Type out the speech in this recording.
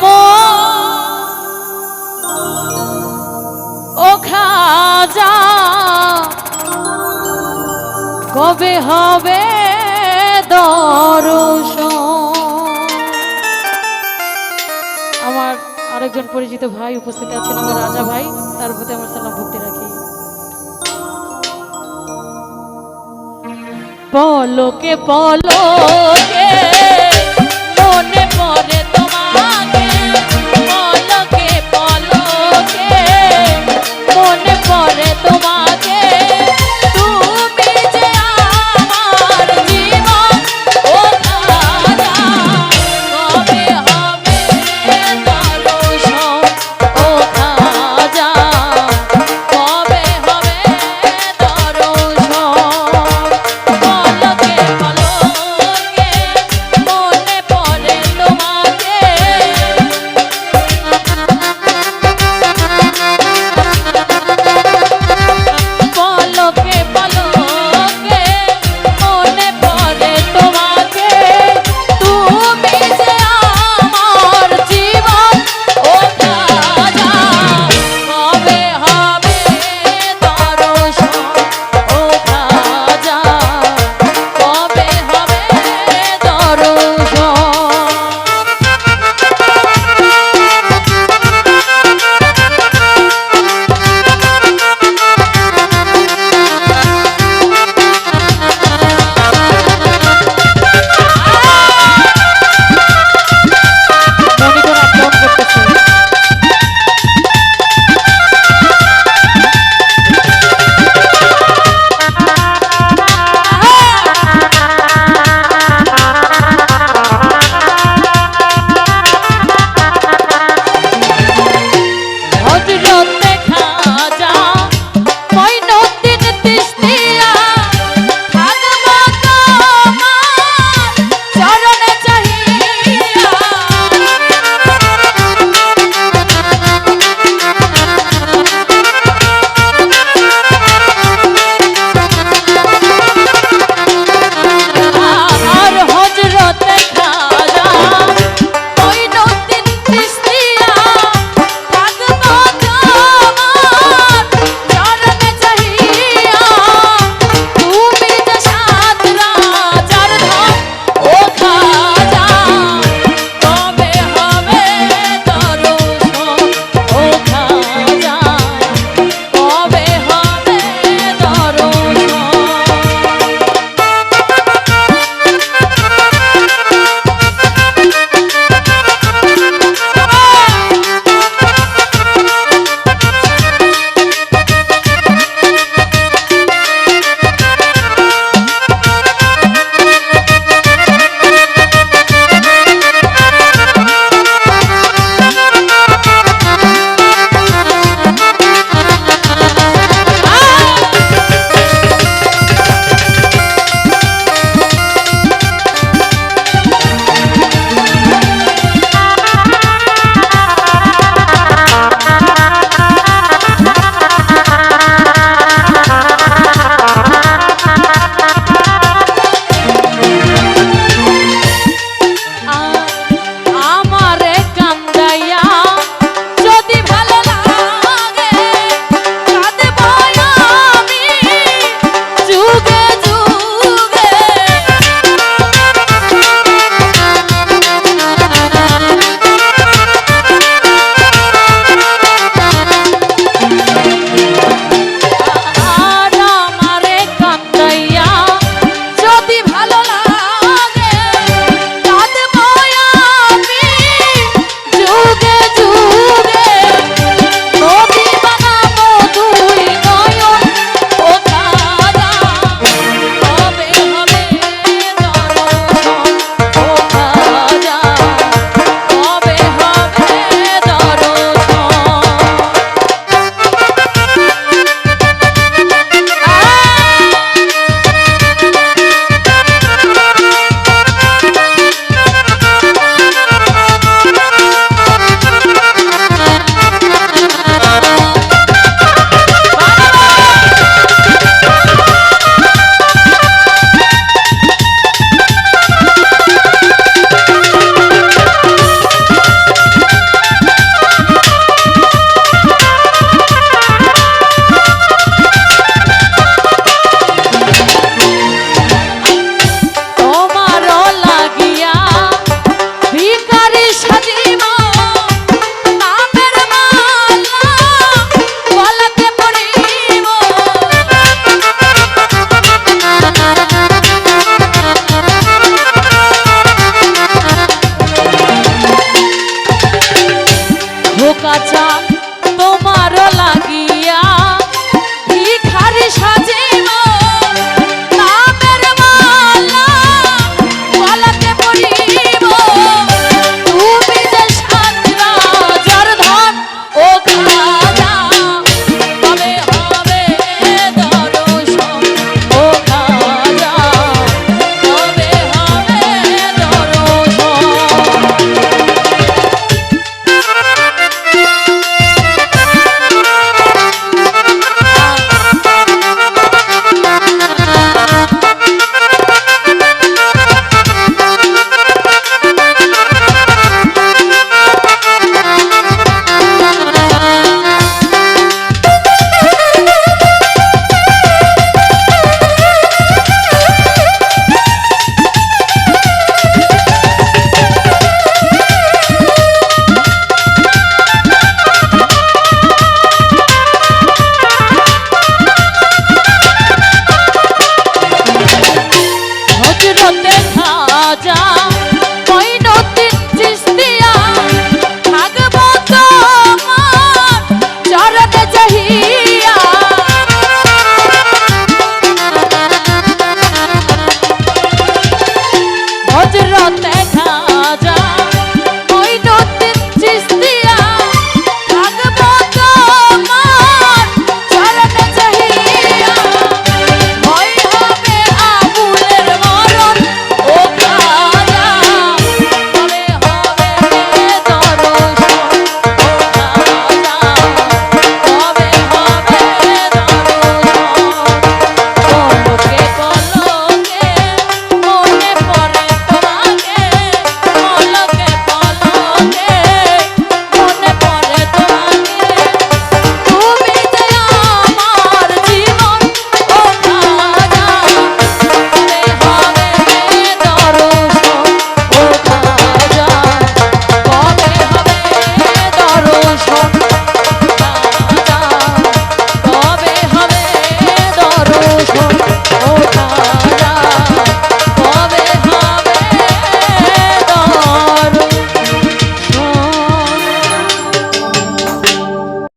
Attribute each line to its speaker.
Speaker 1: জুড়াও ও খাজা, কবে হবে দর্শন? আমার আরেকজন পরিচিত ভাই উপস্থিত আছেন, আমার রাজা ভাই, তার প্রতি আমার সালাম ভক্তি রাখি। পলকে পলকে মনে পড়ে